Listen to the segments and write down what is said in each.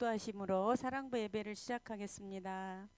축도하심으로 사랑부 예배를 시작하겠습니다.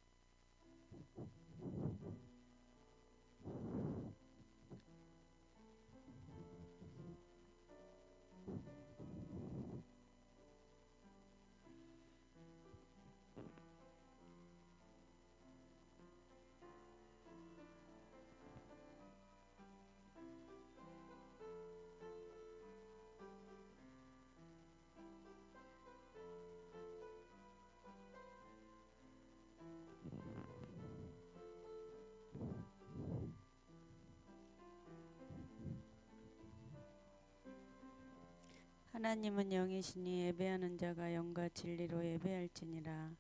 하나님은 영이시니 예배하는 자가 영과 진리로 예배할지니라.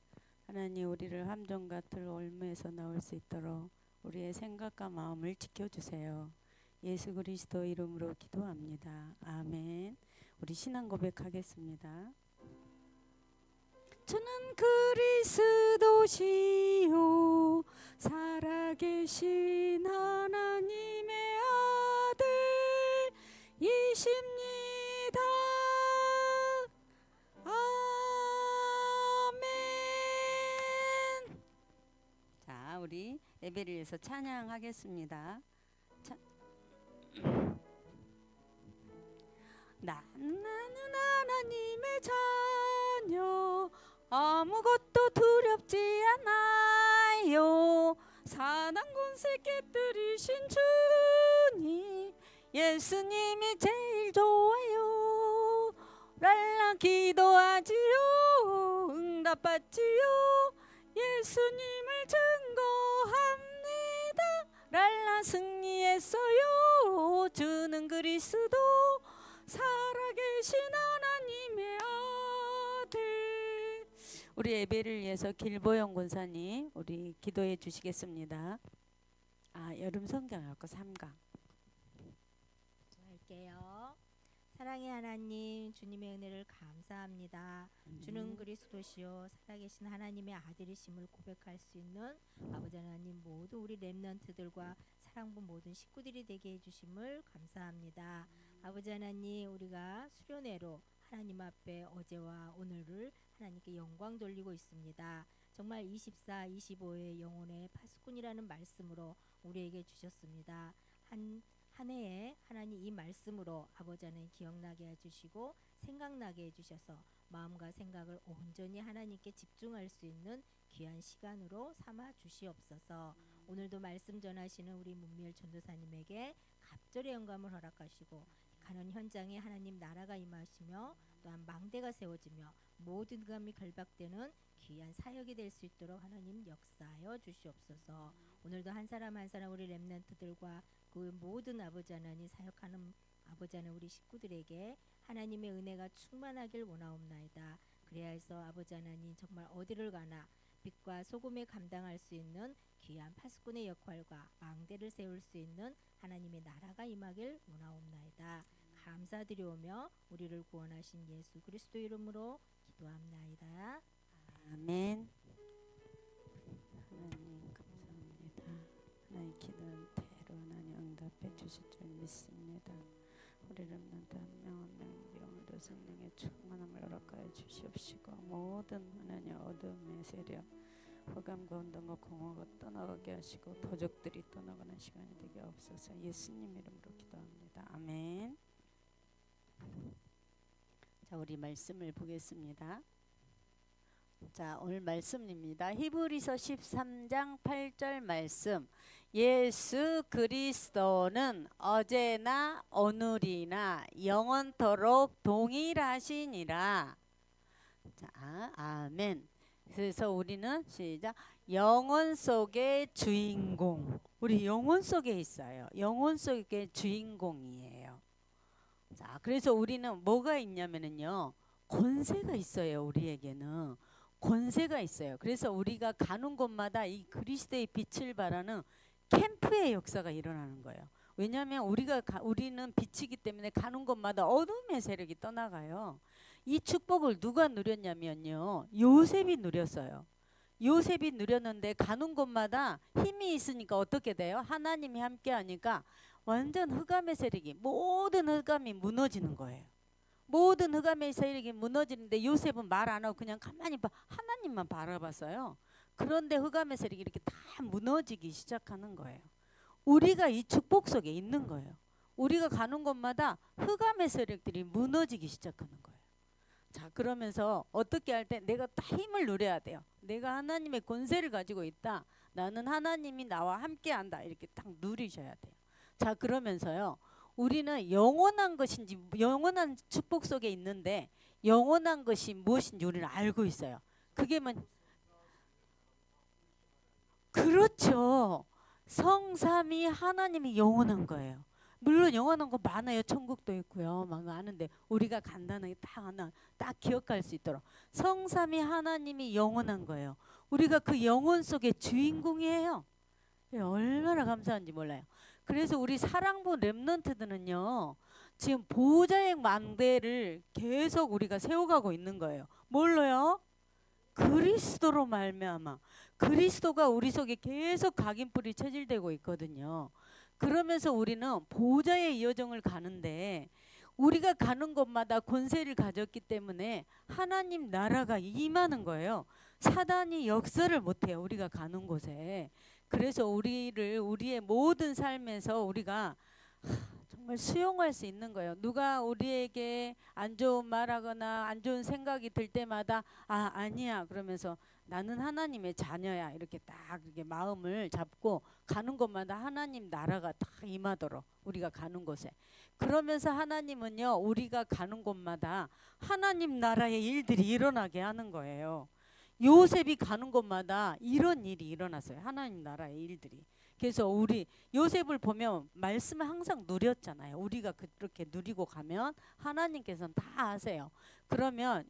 하나님 우리를 함정과 틀 올무에서 나올 수 있도록 우리의 생각과 마음을 지켜주세요. 예수 그리스도 이름으로 기도합니다. 아멘. 우리 신앙 고백하겠습니다. 주는 그리스도시요 살아계신 하나님의 아들 이십니 우리 예배를 위해서 찬양하겠습니다. 차... 나는 하나님의 자녀. 아무것도 두렵지 않아요. 사단군세 깨뜨리신 주님. 예수님이 제일 좋아요. 랄라 기도하지요. 응답받지요. 예수님을 증거합니다. 랄라 승리했어요. 주는 그리스도. 살아계신 하나님의 아들. 우리 예배를 위해서 길보영 권사님 우리 기도해 주시겠습니다. 아 여름 성경 학과 3강 할게요. 사랑의 하나님, 주님의 은혜를 감사합니다. 주는 그리스도시요 살아계신 하나님의 아들이심을 고백할 수 있는 아버지 하나님 모두 우리 렘넌트들과 사랑부 모든 식구들이 되게 해주심을 감사합니다. 아버지 하나님 우리가 수련회로 하나님 앞에 어제와 오늘을 하나님께 영광 돌리고 있습니다. 정말 24, 25의 영혼의 파수꾼이라는 말씀으로 우리에게 주셨습니다. 한, 한 해에 하나님 이 말씀으로 아버지 하나님 기억나게 해주시고 생각나게 해주셔서 마음과 생각을 온전히 하나님께 집중할 수 있는 귀한 시간으로 삼아 주시옵소서. 오늘도 말씀 전하시는 우리 문미엘 전도사님에게 갑절의 영감을 허락하시고 가는 현장에 하나님 나라가 임하시며 또한 망대가 세워지며 모든 감이 결박되는 귀한 사역이 될 수 있도록 하나님 역사하여 주시옵소서. 오늘도 한 사람 한 사람 우리 렘넌트들과 그 모든 아버지 하나님 사역하는 아버지 하나님 우리 식구들에게 하나님의 은혜가 충만하길 원하옵나이다. 그래야 해서 아버지 하나님 정말 어디를 가나 빛과 소금에 감당할 수 있는 귀한 파수꾼의 역할과 망대를 세울 수 있는 하나님의 나라가 임하길 원하옵나이다. 감사드리오며 우리를 구원하신 예수 그리스도 이름으로 기도합나이다. 아멘 하나님 감사합니다 하나님 하나님 응답해 주실 줄 믿습니다. 우리 렘넌트 한명 한 명에게 오늘도 성령의 충만함을 허락하여 주시옵시고 모든 하나님 어둠의 세력 흑암과 온당과 공허가 떠나가게 하시고 도적들이 떠나가는 시간이 되게 없어서. 예수님 이름으로 기도합니다. 아멘. 자 우리 말씀을 보겠습니다 자, 오늘 말씀입니다. 히브리서 13장 8절 말씀. 예수 그리스도는 어제나 오늘이나 영원토록 동일하시니라. 자, 아멘. 그래서 우리는 시작 영혼 속의 주인공. 우리 영혼 속에 있어요. 영혼 속의 주인공이에요. 자, 그래서 우리는 뭐가 있냐면은요. 권세가 있어요. 우리에게는. 권세가 있어요. 그래서 우리가 가는 곳마다 이 그리스도의 빛을 발하는 캠프의 역사가 일어나는 거예요. 왜냐하면 우리가 가, 우리는 빛이기 때문에 가는 곳마다 어둠의 세력이 떠나가요. 이 축복을 누가 누렸냐면요. 요셉이 누렸어요. 요셉이 누렸는데 가는 곳마다 힘이 있으니까 어떻게 돼요? 하나님이 함께 하니까 완전 흑암의 세력이 모든 흑암이 무너지는 거예요. 모든 흑암의 세력이 무너지는데 요셉은 말 안 하고 그냥 가만히 봐 하나님만 바라봤어요. 그런데 흑암의 세력이 이렇게 다 무너지기 시작하는 거예요. 우리가 이 축복 속에 있는 거예요. 우리가 가는 곳마다 흑암의 세력들이 무너지기 시작하는 거예요. 자 그러면서 어떻게 할 때 내가 다 힘을 누려야 돼요. 내가 하나님의 권세를 가지고 있다. 나는 하나님이 나와 함께 한다. 이렇게 딱 누리셔야 돼요. 자 그러면서요. 우리는 영원한 것인지 영원한 축복 속에 있는데 영원한 것이 무엇인지 우리는 알고 있어요. 그게 뭐 그렇죠. 성삼이 하나님이 영원한 거예요. 물론 영원한 거 많아요. 천국도 있고요. 막 많은데 우리가 간단하게 딱 하나 딱 기억할 수 있도록 성삼이 하나님이 영원한 거예요. 우리가 그 영혼 속의 주인공이에요. 예, 얼마나 감사한지 몰라요. 그래서 우리 사랑부 렘넌트들은요. 지금 보호자의 망대를 계속 우리가 세워가고 있는 거예요. 뭘로요? 그리스도로 말미암아 그리스도가 우리 속에 계속 각인뿔이 체질되고 있거든요. 그러면서 우리는 보호자의 여정을 가는데 우리가 가는 곳마다 권세를 가졌기 때문에 하나님 나라가 임하는 거예요. 사단이 역사를 못해요. 우리가 가는 곳에. 그래서 우리를 우리의 모든 삶에서 우리가 하, 정말 수용할 수 있는 거예요. 누가 우리에게 안 좋은 말하거나 안 좋은 생각이 들 때마다 아 아니야 그러면서 나는 하나님의 자녀야 이렇게 딱 이렇게 마음을 잡고 가는 곳마다 하나님 나라가 딱 임하도록 우리가 가는 곳에 그러면서 하나님은요 우리가 가는 곳마다 하나님 나라의 일들이 일어나게 하는 거예요. 요셉이 가는 곳마다 이런 일이 일어났어요. 하나님 나라의 일들이. 그래서 우리 요셉을 보면 말씀을 항상 누렸잖아요. 우리가 그렇게 누리고 가면 하나님께서는 다 아세요. 그러면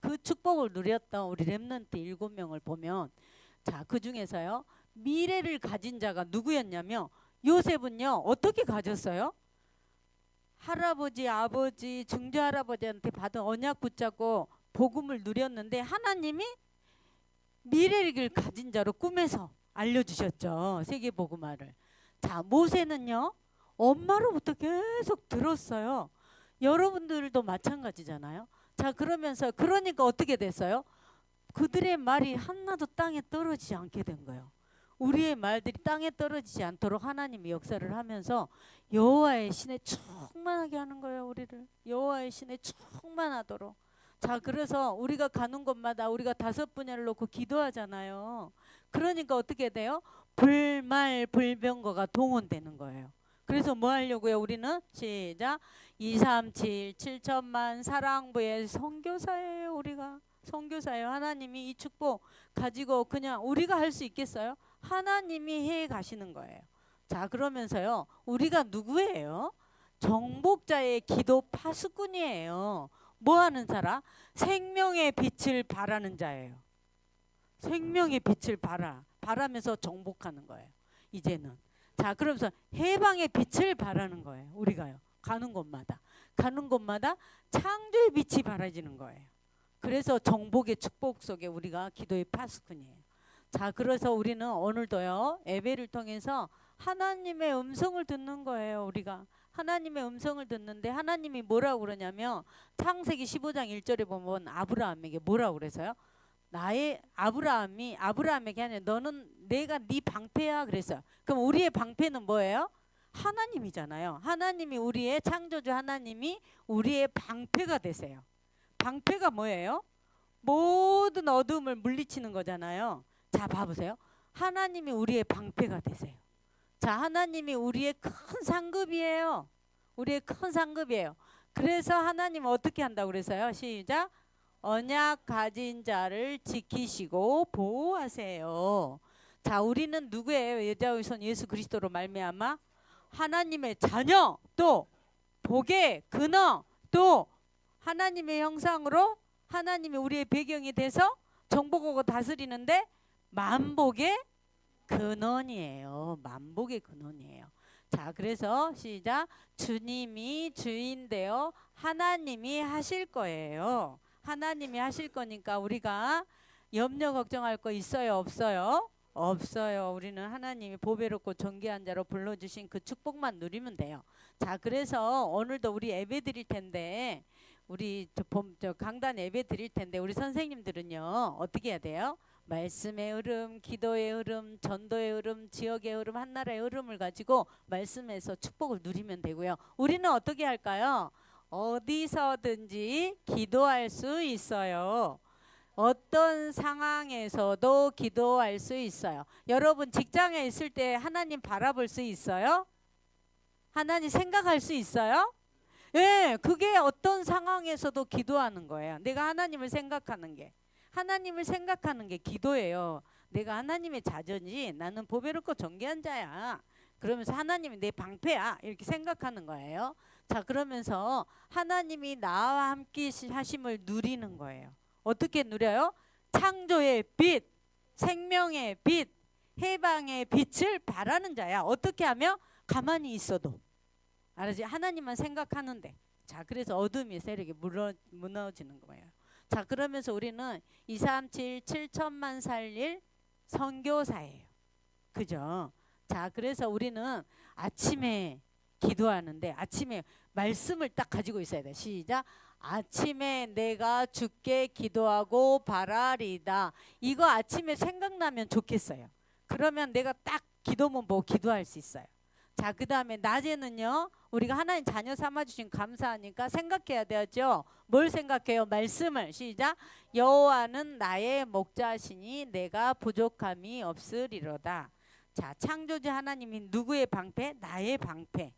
그 축복을 누렸던 우리 렘넌트 일곱 명을 보면 자, 그 중에서요. 미래를 가진 자가 누구였냐면 요셉은요. 어떻게 가졌어요? 할아버지, 아버지, 중조 할아버지한테 받은 언약 붙잡고 복음을 누렸는데 하나님이 미래를 가진 자로 꿈에서 알려주셨죠. 세계 복음화를. 자, 모세는요. 엄마로부터 계속 들었어요. 여러분들도 마찬가지잖아요. 자, 그러면서 그러니까 어떻게 됐어요? 그들의 말이 하나도 땅에 떨어지지 않게 된 거예요. 우리의 말들이 땅에 떨어지지 않도록 하나님이 역사를 하면서 여호와의 신에 충만하게 하는 거예요, 우리를. 여호와의 신에 충만하도록. 자, 그래서 우리가 가는 곳마다 우리가 다섯 분야를 놓고 기도하잖아요. 그러니까 어떻게 돼요? 불말 불병거가 동원되는 거예요. 그래서 뭐 하려고요? 우리는 시작 237 7천만 사랑부의 선교사예요, 우리가. 선교사예요. 하나님이 이 축복 가지고 그냥 우리가 할 수 있겠어요? 하나님이 해 가시는 거예요. 자, 그러면서요. 우리가 누구예요? 정복자의 기도 파수꾼이에요. 뭐 하는 사람? 생명의 빛을 바라는 자예요. 생명의 빛을 바라 바라면서 정복하는 거예요. 이제는 자 그러면서 해방의 빛을 바라는 거예요. 우리가요. 가는 곳마다 가는 곳마다 창조의 빛이 바라지는 거예요. 그래서 정복의 축복 속에 우리가 기도의 파수꾼이에요. 자 그래서 우리는 오늘도요 예배를 통해서 하나님의 음성을 듣는 거예요. 우리가 하나님의 음성을 듣는데 하나님이 뭐라고 그러냐면 창세기 15장 1절에 보면 아브라함에게 뭐라고 그래서요? 나의 아브라함이 아브라함에게 하냐 너는 내가 네 방패야 그랬어요. 그럼 우리의 방패는 뭐예요? 하나님이잖아요. 하나님이 우리의 창조주 하나님이 우리의 방패가 되세요. 방패가 뭐예요? 모든 어둠을 물리치는 거잖아요. 자, 봐보세요. 하나님이 우리의 방패가 되세요. 자, 하나님이 우리의 큰 상급이에요. 우리의 큰 상급이에요. 그래서 하나님 어떻게 한다고 그래서요? 시작. 언약 가진 자를 지키시고 보호하세요. 자, 우리는 누구예요? 여자우선 예수 그리스도로 말미암아 하나님의 자녀 또 복의 근원 또 하나님의 형상으로 하나님이 우리의 배경이 돼서 정복하고 다스리는데 만복의 근원이에요. 만복의 근원이에요. 자, 그래서 시작. 주님이 주인 되어 하나님이 하실 거예요. 하나님이 하실 거니까 우리가 염려 걱정할 거 있어요, 없어요? 없어요. 우리는 하나님이 보배롭고 존귀한 자로 불러주신 그 축복만 누리면 돼요. 자, 그래서 오늘도 우리 예배 드릴 텐데 우리 저, 봄, 저 강단 예배 드릴 텐데 우리 선생님들은요 어떻게 해야 돼요? 말씀의 흐름, 기도의 흐름, 전도의 흐름, 지역의 흐름, 한나라의 흐름을 가지고 말씀에서 축복을 누리면 되고요. 우리는 어떻게 할까요? 어디서든지 기도할 수 있어요. 어떤 상황에서도 기도할 수 있어요. 여러분 직장에 있을 때 하나님 바라볼 수 있어요? 하나님 생각할 수 있어요? 예, 그게 어떤 상황에서도 기도하는 거예요. 내가 하나님을 생각하는 게. 하나님을 생각하는 게 기도예요. 내가 하나님의 자전지 나는 보배롭고 정결한 자야. 그러면서 하나님이 내 방패야. 이렇게 생각하는 거예요. 자, 그러면서 하나님이 나와 함께 하심을 누리는 거예요. 어떻게 누려요? 창조의 빛, 생명의 빛, 해방의 빛을 바라는 자야. 어떻게 하며? 가만히 있어도. 알았지? 하나님만 생각하는데. 자, 그래서 어둠의 세력이 무너, 무너지는 거예요. 자, 그러면서 우리는 237 7천만 살릴 선교사예요. 그죠? 자, 그래서 우리는 아침에 기도하는데 아침에 말씀을 딱 가지고 있어야 돼. 시작. 아침에 내가 주께 기도하고 바라리다. 이거 아침에 생각나면 좋겠어요. 그러면 내가 딱 기도문 보고 기도할 수 있어요. 자, 그 다음에 낮에는요, 우리가 하나님 자녀 삼아주신 감사하니까 생각해야 되죠. 뭘 생각해요? 말씀을. 시작. 여호와는 나의 목자시니 내가 부족함이 없으리로다. 자, 창조주 하나님이 누구의 방패? 나의 방패.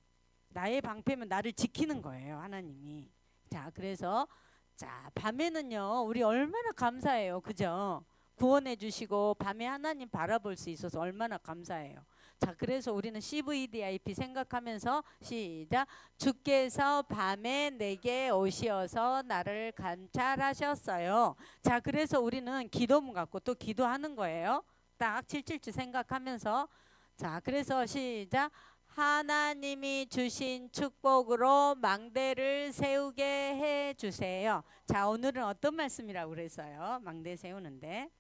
나의 방패면 나를 지키는 거예요, 하나님이. 자, 그래서 자, 밤에는요, 우리 얼마나 감사해요. 그죠? 구원해 주시고 밤에 하나님 바라볼 수 있어서 얼마나 감사해요. 자, 그래서 우리는 CVDIP 생각하면서 시작. 주께서 밤에 내게 오시어서 나를 감찰하셨어요. 자, 그래서 우리는 기도문 갖고 또 기도하는 거예요. 딱 칠칠치 생각하면서 자, 그래서 시작. 하나님이 주신 축복으로 망대를 세우게 해 주세요. 자, 오늘은 어떤 말씀이라고 그랬어요? 망대 세우는데.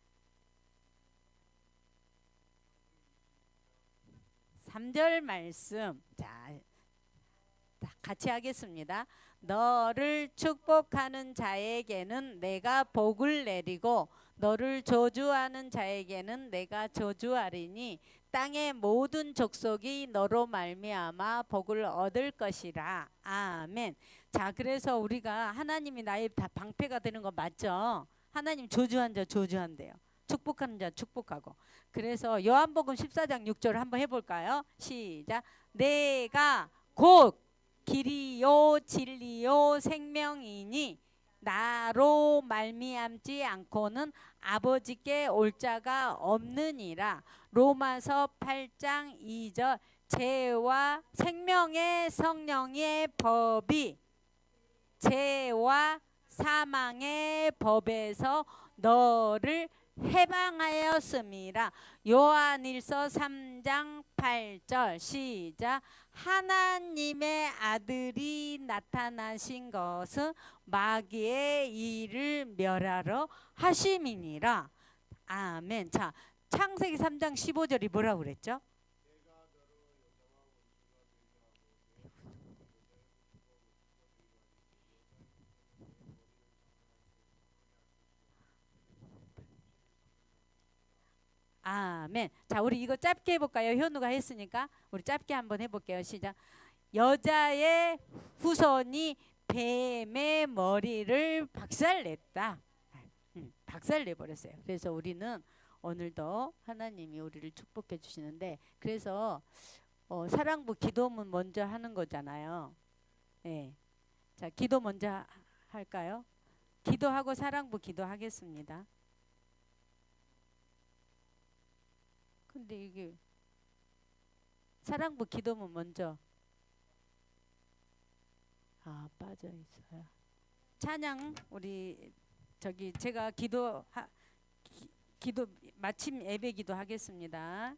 3절 말씀. 자, 다 같이 하겠습니다. 너를 축복하는 자에게는 내가 복을 내리고 너를 저주하는 자에게는 내가 저주하리니 땅의 모든 족속이 너로 말미암아 복을 얻을 것이라. 아멘. 자, 그래서 우리가 하나님이 나의 다 방패가 되는 거 맞죠? 하나님 저주한 자 저주한대요. 축복하는 자 축복하고. 그래서 요한복음 14장 6절 한번 해 볼까요? 시작. 내가 곧 길이요 진리요 생명이니 나로 말미암지 않고는 아버지께 올 자가 없느니라. 로마서 8장 2절 죄와 생명의 성령의 법이 죄와 사망의 법에서 너를 해방하였음이라. 요한일서 3장 8절 시작. 하나님의 아들이 나타나신 것은 마귀의 일을 멸하러 하심이니라. 아멘. 자, 창세기 3장 15절이 뭐라고 그랬죠? 아멘. 자, 우리 이거 짧게 해볼까요? 현우가 했으니까 우리 짧게 한번 해볼게요. 시작. 여자의 후손이 뱀의 머리를 박살냈다. 음, 박살내 버렸어요. 그래서 우리는 오늘도 하나님이 우리를 축복해 주시는데 그래서 어, 사랑부 기도문 먼저 하는 거잖아요. 예. 자, 기도 먼저 하- 할까요? 기도하고 사랑부 기도하겠습니다. 근데 이게 사랑부 기도문 먼저 아 빠져 있어요. 찬양 우리 저기 제가 기도 하, 기, 기도 마침 예배 기도하겠습니다.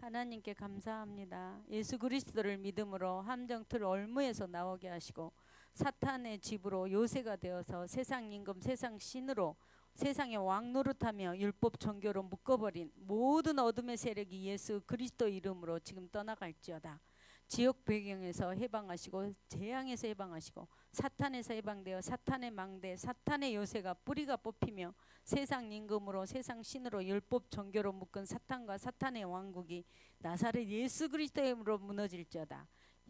하나님께 감사합니다. 예수 그리스도를 믿음으로 함정틀 올무에서 나오게 하시고 사탄의 집으로 요새가 되어서 세상 임금 세상 신으로 세상의 왕 노릇하며 율법 종교로 묶어버린 모든 어둠의 세력이 예수 그리스도 이름으로 지금 떠나갈지어다. 지역 배경에서 해방하시고 재앙에서 해방하시고 사탄에서 해방되어 사탄의 망대 사탄의 요새가 뿌리가 뽑히며 세상 임금으로 세상 신으로 율법 종교로 묶은 사탄과 사탄의 왕국이 나사렛 예수 그리스도의 이름으로 무너질지어다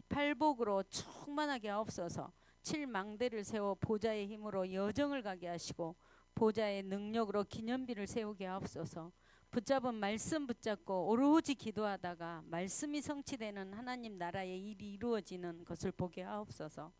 팔복으로 충만하게 하옵소서 칠망대를 세워 보좌의 힘으로 여정을 가게 하시고 보좌의 능력으로 기념비를 세우게 하옵소서. 붙잡은 말씀 붙잡고 오로지 기도하다가 말씀이 성취되는 하나님 나라의 일이 이루어지는 것을 보게 하옵소서.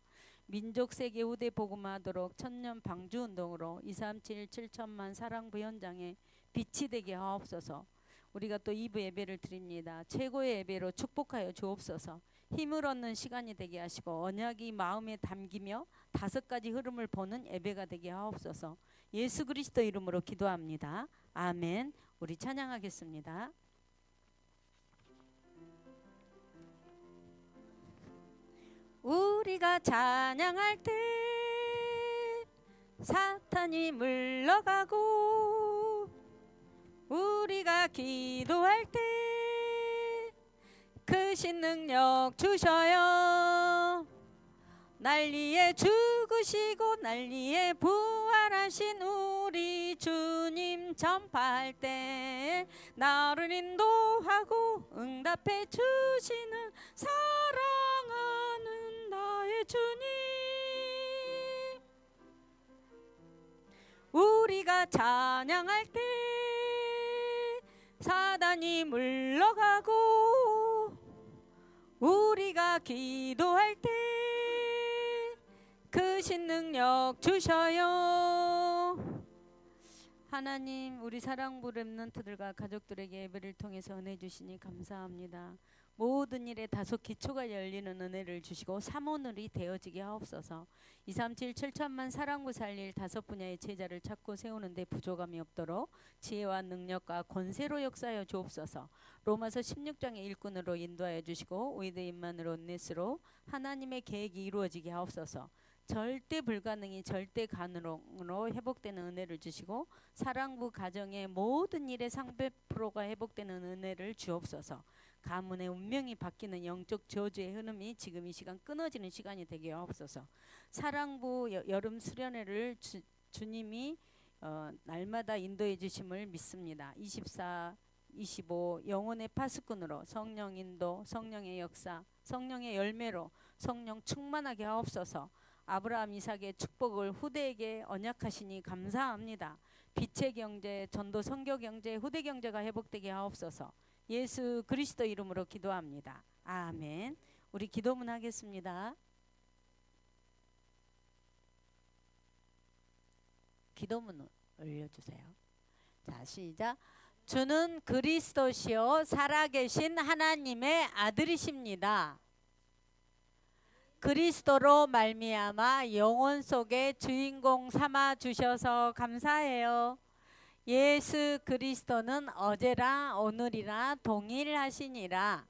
민족 세계 후대 복음하도록 천년 방주 운동으로 237 7천만 사랑부 현장에 빛이 되게 하옵소서. 우리가 또 2부 예배를 드립니다. 최고의 예배로 축복하여 주옵소서. 힘을 얻는 시간이 되게 하시고 언약이 마음에 담기며 다섯 가지 흐름을 보는 예배가 되게 하옵소서 예수 그리스도 이름으로 기도합니다. 아멘. 우리 찬양하겠습니다. 우리가 찬양할 때 사탄이 물러가고 우리가 기도할 때 크신 능력 주셔요 난리에 죽으시고 난리에 부활하신 우리 주님 전파할 때 나를 인도하고 응답해 주시는 사랑하는 나의 주님. 우리가 찬양할 때 사단이 물러가고 우리가 기도할 때 크신 능력 주셔요. 하나님 우리 사랑부 렘넌트들과 가족들에게 예배를 통해서 은혜 주시니 감사합니다. 모든 일에 다소 기초가 열리는 은혜를 주시고 사모늘이 되어지게 하옵소서. 237 7천만 사랑부 살릴 다섯 분야의 제자를 찾고 세우는데 부족함이 없도록 지혜와 능력과 권세로 역사하여 주옵소서. 로마서 16장의 일꾼으로 인도하여 주시고 위대인만으로 넷으로 하나님의 계획이 이루어지게 하옵소서. 절대 불가능이 절대 가능으로 회복되는 은혜를 주시고 사랑부 가정의 모든 일에 상백프로가 회복되는 은혜를 주옵소서. 가문의 운명이 바뀌는 영적 저주의 흐름이 지금 이 시간 끊어지는 시간이 되게 하옵소서. 사랑부 여, 여름 수련회를 주, 주님이 어, 날마다 인도해 주심을 믿습니다. 24 25 영혼의 파수꾼으로 성령 인도, 성령의 역사, 성령의 열매로 성령 충만하게 하옵소서. 아브라함 이삭의 축복을 후대에게 언약하시니 감사합니다. 빛의 경제, 전도 선교 경제, 후대 경제가 회복되게 하옵소서. 예수 그리스도 이름으로 기도합니다. 아멘. 우리 기도문 하겠습니다. 기도문 올려주세요. 자 시작. 주는 그리스도시요 살아계신 하나님의 아들이십니다. 그리스도로 말미암아 영혼 속에 주인공 삼아 주셔서 감사해요. 예수 그리스도는 어제라 오늘이라 동일하시니라.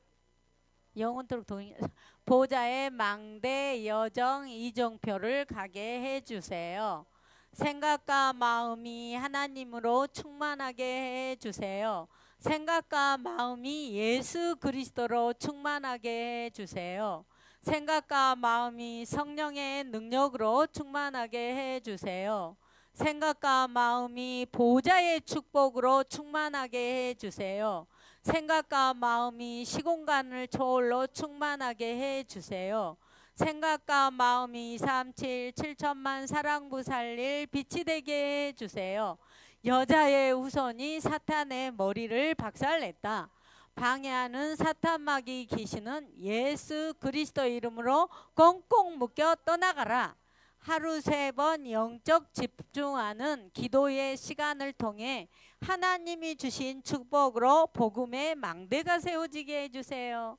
영원토록 동일 보좌의 망대 여정 이정표를 가게 해 주세요. 생각과 마음이 하나님으로 충만하게 해 주세요. 생각과 마음이 예수 그리스도로 충만하게 해 주세요. 생각과 마음이 성령의 능력으로 충만하게 해 주세요. 생각과 마음이 보좌의 축복으로 충만하게 해 주세요. 생각과 마음이 시공간을 초월로 충만하게 해 주세요. 생각과 마음이 37 7천만 사랑부 살릴 빛이 되게 해 주세요. 여자의 후손이 사탄의 머리를 박살냈다. 방해하는 사탄마귀 귀신은 예수 그리스도 이름으로 꽁꽁 묶여 떠나가라. 하루 세 번 영적 집중하는 기도의 시간을 통해 하나님이 주신 축복으로 복음의 망대가 세워지게 해주세요.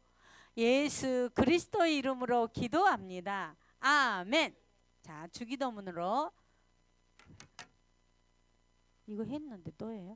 예수 그리스도 이름으로 기도합니다. 아멘. 자 주기도문으로 이거 했는데 또 해요?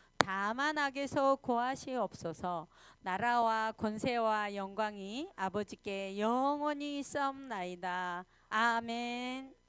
다만 악에서 구하시옵소서. 나라와 권세와 영광이 아버지께 영원히 있사옵나이다. 아멘